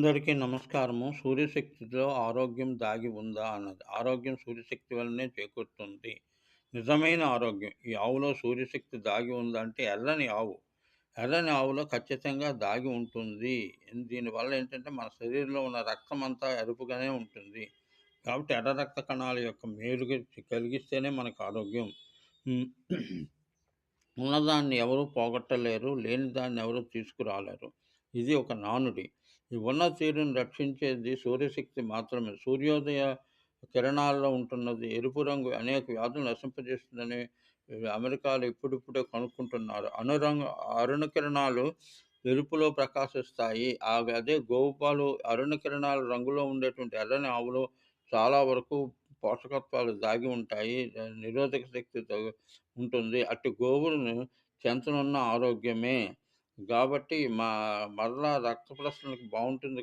అందరికీ నమస్కారము. సూర్యశక్తిలో ఆరోగ్యం దాగి ఉందా అన్నది. ఆరోగ్యం సూర్యశక్తి వల్లనే చేకూరుతుంది. నిజమైన ఆరోగ్యం ఈ ఆవులో సూర్యశక్తి దాగి ఉందా అంటే ఎర్రని ఆవు. ఎర్రని ఆవులో ఖచ్చితంగా దాగి ఉంటుంది. దీనివల్ల ఏంటంటే మన శరీరంలో ఉన్న రక్తం అంతా ఎరుపుగానే ఉంటుంది. కాబట్టి ఎర్ర రక్త కణాల యొక్క మేలుగా కలిగిస్తేనే మనకు ఆరోగ్యం. ఉన్నదాన్ని ఎవరు పోగొట్టలేరు. లేని దాన్ని ఎవరు తీసుకురాలేరు. ఇది ఒక నానుడి. ఈ ఉన్న తీరును రక్షించేది సూర్యశక్తి మాత్రమే. సూర్యోదయ కిరణాల్లో ఉంటున్నది ఎరుపు రంగు అనేక వ్యాధులు నశింపజేస్తుందని అమెరికాలో ఇప్పుడిప్పుడే కనుక్కుంటున్నారు. అనురంగు అరుణ కిరణాలు ఎరుపులో ప్రకాశిస్తాయి. అవి అదే గోవు పాలు అరుణ కిరణాల రంగులో ఉండేటువంటి ఎర్రని ఆవులు చాలా వరకు పోషకత్వాలు దాగి ఉంటాయి. నిరోధక శక్తి ఉంటుంది. అట్టి గోవులను చెంతనున్న ఆరోగ్యమే. కాబట్టి మా మరలా రక్త ప్రసరణకు బాగుంటుంది